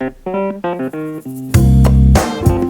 thank you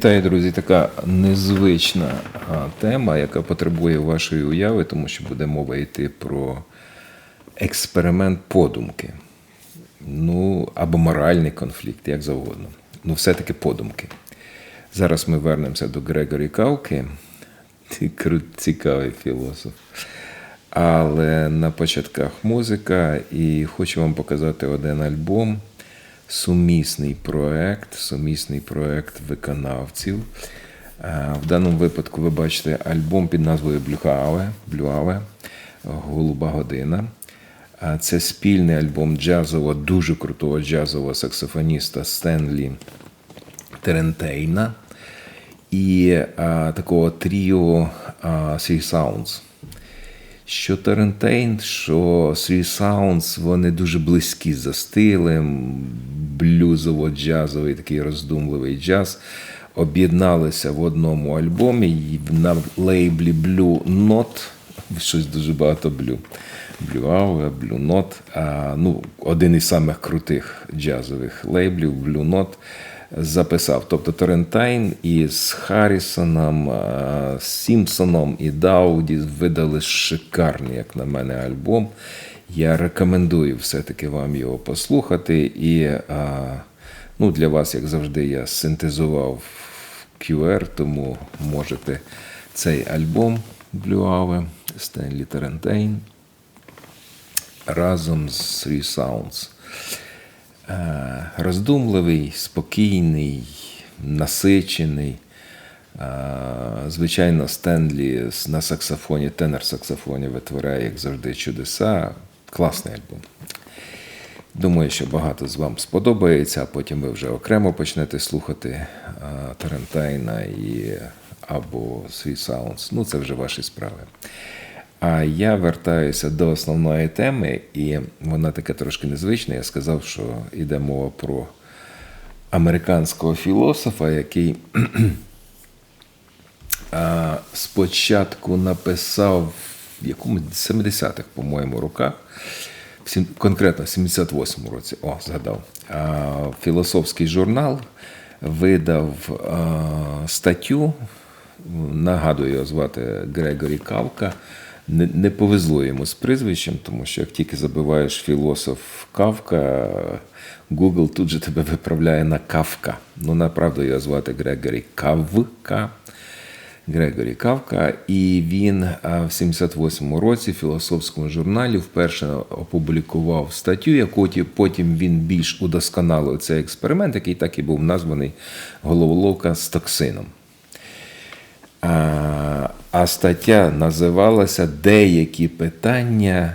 Вітаю, друзі! Така незвична тема, яка потребує вашої уяви, тому що буде мова йти про експеримент подумки. Ну, або моральний конфлікт, як завгодно. Ну, все-таки подумки. Зараз ми вернемося до Грегорі Кавки. Ти цікавий філософ. Але на початках музика, і хочу вам показати один альбом сумісний проект, сумісний проект виконавців. Е, В даному випадку ви бачите альбом під назвою Блюаве, Блюаве Голуба година. Е, Це спільний альбом джазового, дуже крутого джазового саксофоніста Стенлі Терентейна і а, такого тріо Three Sounds. Що Тарентейн, що Three Sounds, вони дуже близькі за стилем, блюзово-джазовий, такий роздумливий джаз. Об'єдналися в одному альбомі і на лейблі Blue Note, щось дуже багато блю. Blue Hour, Blue Note, а, ну, один із самих крутих джазових лейблів Blue Note записав. Тобто Торрентайн із Харрісоном, з Сімпсоном і Дауді видали шикарний, як на мене, альбом. Я рекомендую все-таки вам його послухати. І а, ну, для вас, як завжди, я синтезував QR, тому можете цей альбом Hour Стенлі Тарентейн разом з Three Sounds. Роздумливий, спокійний, насичений. Звичайно, Стенлі на саксофоні, тенор-саксофоні витворяє, як завжди, чудеса. Класний альбом. Думаю, що багато з вам сподобається, а потім ви вже окремо почнете слухати Тарантайна і або Sweet Sounds. Ну, це вже ваші справи. А я вертаюся до основної теми, і вона така трошки незвична. Я сказав, що йде мова про американського філософа, який спочатку написав в якому 70-х, по-моєму, роках, конкретно в 78-му році, о, згадав, філософський журнал видав статтю, нагадую, його звати Грегорі Кавка. Не, не повезло йому з прізвищем, тому що як тільки забиваєш філософ Кавка, Google тут же тебе виправляє на Кавка. Ну, направду його звати Грегорі Кавка. Грегорі Кавка, і він в 78-му році в філософському журналі вперше опублікував статтю, яку потім він більш удосконалив цей експеримент, який так і був названий Головоловка з токсином. А, стаття називалася Деякі питання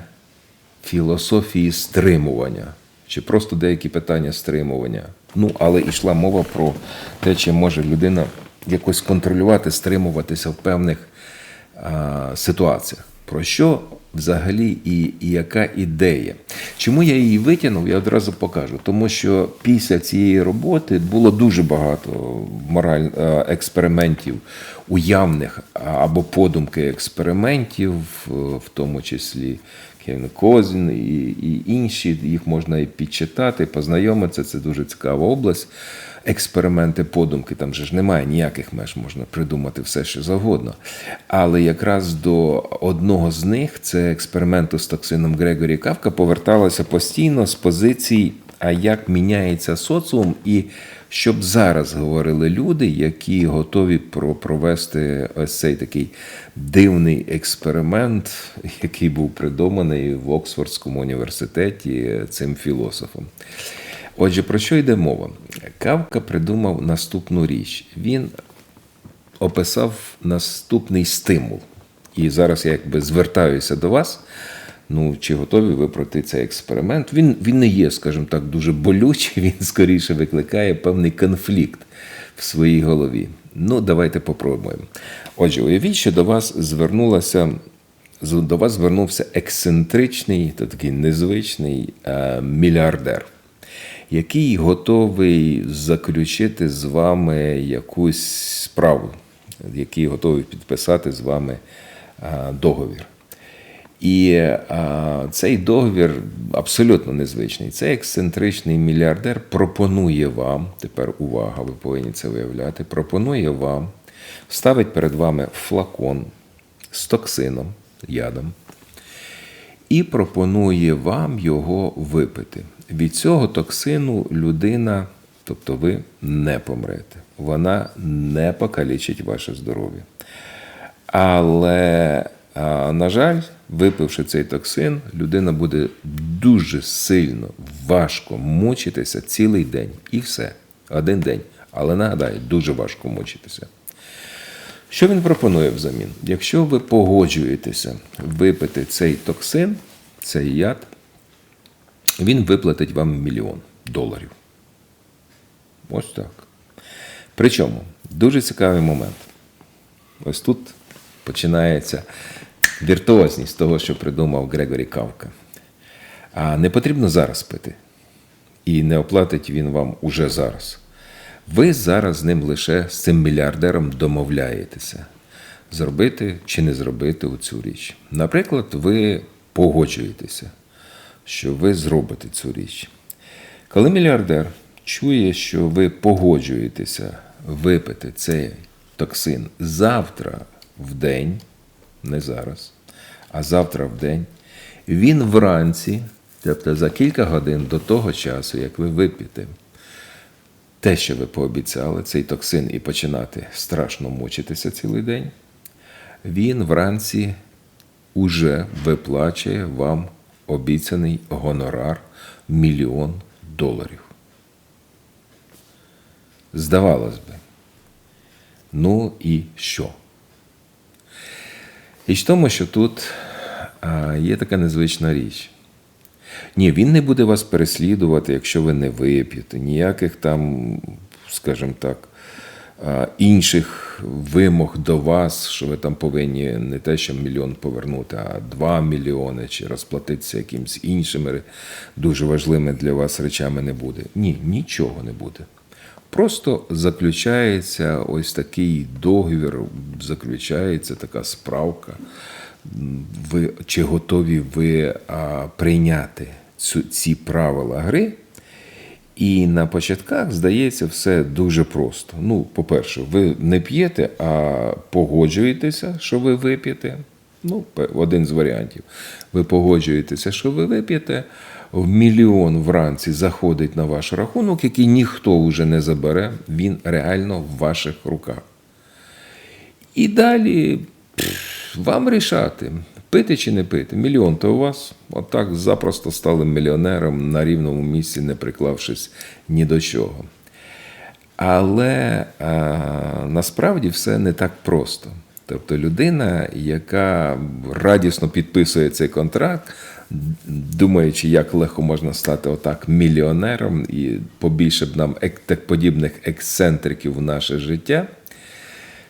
філософії стримування. Чи просто деякі питання стримування. Ну, але йшла мова про те, чи може людина якось контролювати, стримуватися в певних а, ситуаціях. Про що взагалі і, і яка ідея? Чому я її витягнув, я одразу покажу. Тому що після цієї роботи було дуже багато мораль, е, експериментів, уявних або подумки експериментів, в тому числі Козін і, і інші. Їх можна і підчитати, познайомитися. Це дуже цікава область. Експерименти подумки, там же ж немає ніяких меж, можна придумати все, що завгодно. Але якраз до одного з них, це експерименту з токсином Грегорі Кавка, поверталася постійно з позицій, а як міняється соціум, і щоб зараз говорили люди, які готові про- провести ось цей такий дивний експеримент, який був придуманий в Оксфордському університеті цим філософом. Отже, про що йде мова? Кавка придумав наступну річ. Він описав наступний стимул. І зараз я якби звертаюся до вас. Ну, чи готові ви пройти цей експеримент? Він, він не є, скажімо так, дуже болючий, він скоріше викликає певний конфлікт в своїй голові. Ну, давайте попробуємо. Отже, уявіть, що до вас звернулася. До вас звернувся ексцентричний, то такий незвичний е, мільярдер, який готовий заключити з вами якусь справу, який готовий підписати з вами е, договір. І а, цей договір абсолютно незвичний. Цей ексцентричний мільярдер пропонує вам, тепер увага, ви повинні це виявляти, пропонує вам, ставить перед вами флакон з токсином, ядом, і пропонує вам його випити. Від цього токсину людина, тобто ви не помрете. Вона не покалічить ваше здоров'я. Але, а, на жаль, випивши цей токсин, людина буде дуже сильно, важко мучитися цілий день. І все. Один день. Але нагадаю, дуже важко мучитися. Що він пропонує взамін? Якщо ви погоджуєтеся випити цей токсин, цей яд, він виплатить вам мільйон доларів. Ось так. Причому дуже цікавий момент. Ось тут починається віртуозність того, що придумав Грегорі Кавка. А не потрібно зараз пити. І не оплатить він вам уже зараз. Ви зараз з ним лише з цим мільярдером домовляєтеся, зробити чи не зробити цю річ. Наприклад, ви погоджуєтеся, що ви зробите цю річ. Коли мільярдер чує, що ви погоджуєтеся випити цей токсин завтра в день, не зараз, а завтра в день, він вранці, тобто за кілька годин до того часу, як ви вип'єте те, що ви пообіцяли, цей токсин і починати страшно мучитися цілий день, він вранці уже виплачує вам обіцяний гонорар мільйон доларів. Здавалось би. Ну і що? Річ в тому, що тут а, є така незвична річ. Ні, він не буде вас переслідувати, якщо ви не вип'єте, ніяких там, скажімо так, а, інших вимог до вас, що ви там повинні не те, що мільйон повернути, а два мільйони, чи розплатитися якимось іншими дуже важливими для вас речами не буде. Ні, нічого не буде. Просто заключається ось такий договір, заключається така справка. Ви, чи готові ви а, прийняти цю, ці правила гри? І на початках здається все дуже просто. Ну, по-перше, ви не п'єте, а погоджуєтеся, що ви вип'єте. Ну, один з варіантів. Ви погоджуєтеся, що ви вип'єте. В мільйон вранці заходить на ваш рахунок, який ніхто вже не забере, він реально в ваших руках. І далі вам рішати, пити чи не пити. Мільйон то у вас. Отак запросто стали мільйонером на рівному місці, не приклавшись ні до чого. Але а, насправді все не так просто. Тобто людина, яка радісно підписує цей контракт, думаючи, як легко можна стати отак мільйонером, і побільше б нам так подібних ексцентриків в наше життя.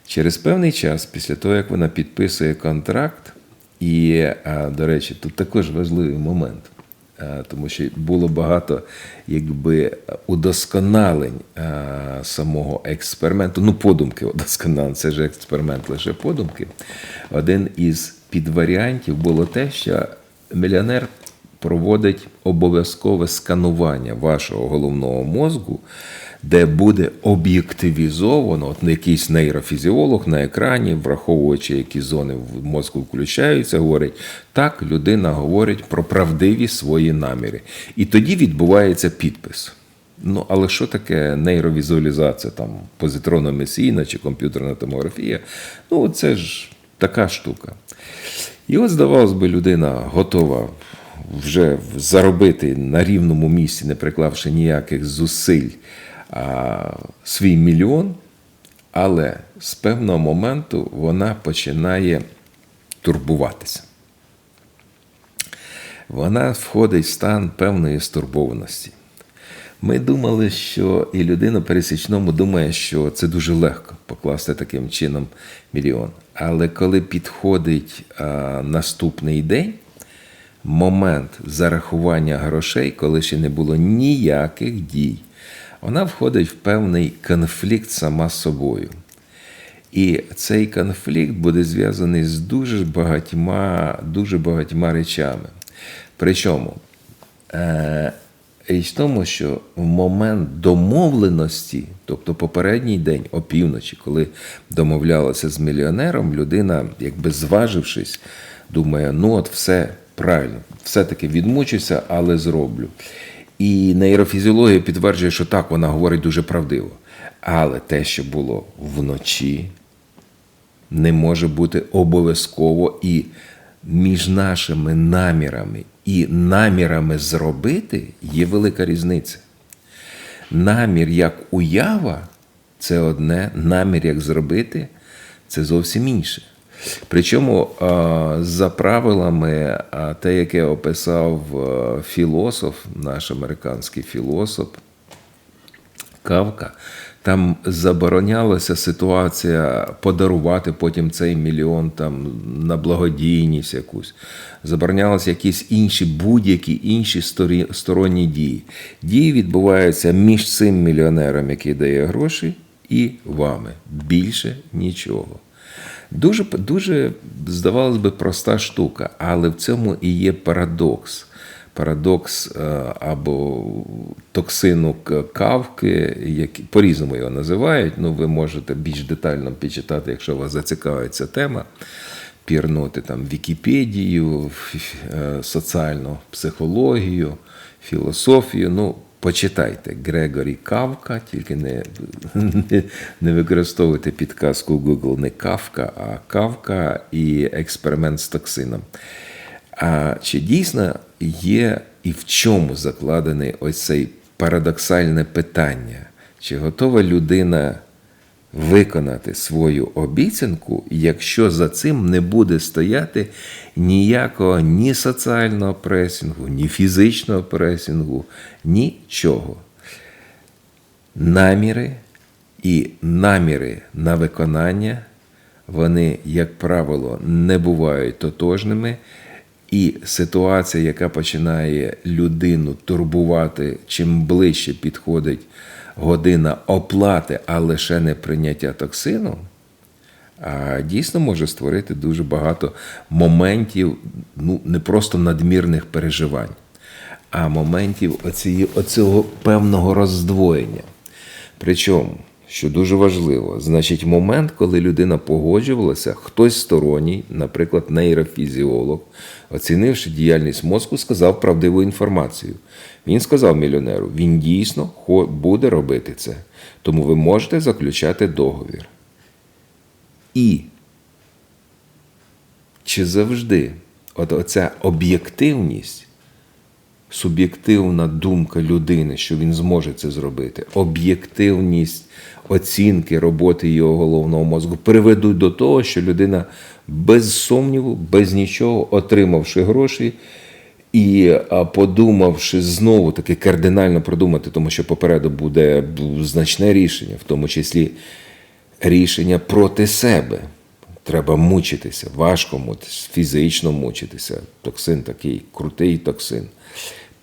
Через певний час, після того, як вона підписує контракт, і, до речі, тут також важливий момент, тому що було багато якби, удосконалень самого експерименту. Ну, подумки удосконалень, це ж експеримент лише подумки. Один із підваріантів було те, що мільйонер проводить обов'язкове сканування вашого головного мозку, де буде об'єктивізовано, от якийсь нейрофізіолог на екрані, враховуючи, які зони в мозку включаються, говорить, так людина говорить про правдиві свої наміри. І тоді відбувається підпис. Ну, але що таке нейровізуалізація, там, позитронно-месійна чи комп'ютерна томографія? Ну, це ж така штука. І от, здавалось би, людина готова вже заробити на рівному місці, не приклавши ніяких зусиль, а, свій мільйон, але з певного моменту вона починає турбуватися. Вона входить в стан певної стурбованості. Ми думали, що і людина пересічному думає, що це дуже легко покласти таким чином мільйон. Але коли підходить а, наступний день, момент зарахування грошей, коли ще не було ніяких дій, вона входить в певний конфлікт сама з собою. І цей конфлікт буде зв'язаний з дуже багатьма, дуже багатьма речами. Причому е, річ в тому, що в момент домовленості, тобто попередній день опівночі, коли домовлялася з мільйонером, людина, якби зважившись, думає, ну от все правильно, все-таки відмучуся, але зроблю. І нейрофізіологія підтверджує, що так, вона говорить дуже правдиво. Але те, що було вночі, не може бути обов'язково і між нашими намірами і намірами зробити є велика різниця. Намір як уява це одне, намір як зробити це зовсім інше. Причому за правилами, те, яке описав філософ, наш американський філософ, Кавка, там заборонялася ситуація подарувати потім цей мільйон там на благодійність якусь. Заборонялися якісь інші будь-які інші сторонні дії. Дії відбуваються між цим мільйонером, який дає гроші, і вами. Більше нічого. Дуже, дуже, здавалось би, проста штука, але в цьому і є парадокс парадокс е, або токсину кавки, які по-різному його називають. Ну, ви можете більш детально почитати, якщо вас зацікавить ця тема. Пірнути там Вікіпедію, е, соціальну психологію, філософію. Ну, почитайте Грегорі Кавка, тільки не, не, не використовуйте підказку Google не Кавка, а Кавка і експеримент з токсином. А чи дійсно є і в чому закладений ось цей парадоксальне питання? Чи готова людина виконати свою обіцянку, якщо за цим не буде стояти ніякого ні соціального пресінгу, ні фізичного пресінгу, нічого? Наміри і наміри на виконання, вони, як правило, не бувають тотожними. І ситуація, яка починає людину турбувати, чим ближче підходить година оплати, а лише не прийняття токсину, а дійсно може створити дуже багато моментів, ну не просто надмірних переживань, а моментів оцієї, оцього певного роздвоєння. Причому, що дуже важливо, значить, момент, коли людина погоджувалася, хтось сторонній, наприклад, нейрофізіолог, оцінивши діяльність мозку, сказав правдиву інформацію. Він сказав мільйонеру, він дійсно буде робити це, тому ви можете заключати договір. І чи завжди от оця об'єктивність, суб'єктивна думка людини, що він зможе це зробити, об'єктивність оцінки роботи його головного мозку приведуть до того, що людина без сумніву, без нічого, отримавши гроші. І подумавши знову таки кардинально продумати, тому що попереду буде значне рішення, в тому числі рішення проти себе. Треба мучитися, важко мучитися, фізично мучитися. Токсин такий крутий токсин.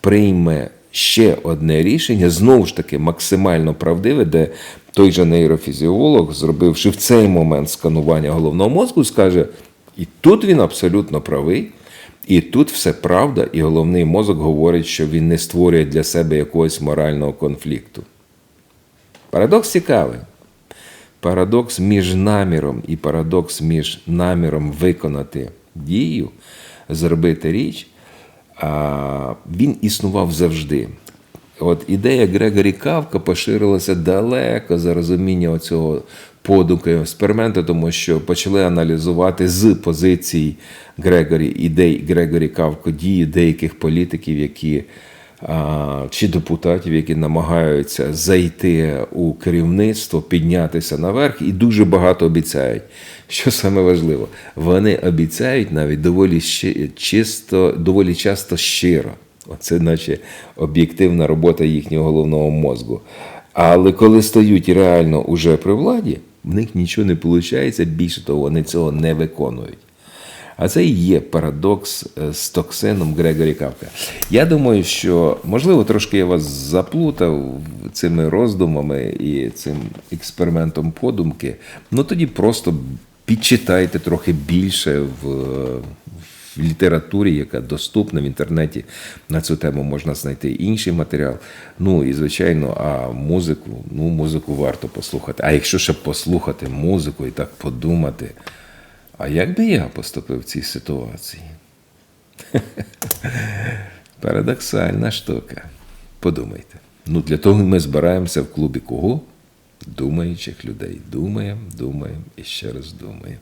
Прийме ще одне рішення, знову ж таки, максимально правдиве, де той же нейрофізіолог, зробивши в цей момент сканування головного мозку, скаже: і тут він абсолютно правий. І тут все правда, і головний мозок говорить, що він не створює для себе якогось морального конфлікту. Парадокс цікавий. Парадокс між наміром і парадокс між наміром виконати дію, зробити річ, він існував завжди. от ідея Грегорі Кавка поширилася далеко за розуміння цього подумки експерименту, тому що почали аналізувати з позицій Грегорі ідей Грегорі Кавко дії деяких політиків, які чи депутатів, які намагаються зайти у керівництво, піднятися наверх, і дуже багато обіцяють. Що саме важливо, вони обіцяють навіть доволі чисто, доволі часто щиро. Оце наче об'єктивна робота їхнього головного мозку. Але коли стають реально уже при владі, в них нічого не виходить, більше того, вони цього не виконують. А це і є парадокс е, з токсином Грегорі Кавка. Я думаю, що можливо трошки я вас заплутав цими роздумами і цим експериментом подумки. Ну тоді просто підчитайте трохи більше в, в літературі, яка доступна в інтернеті. На цю тему можна знайти інший матеріал. Ну і звичайно, а музику, ну музику варто послухати. А якщо ще послухати музику і так подумати. А як би я поступив в цій ситуації? Парадоксальна штука. Подумайте. Ну, для того ми збираємося в клубі кого? Думаючих людей. Думаємо, думаємо і ще раз думаємо.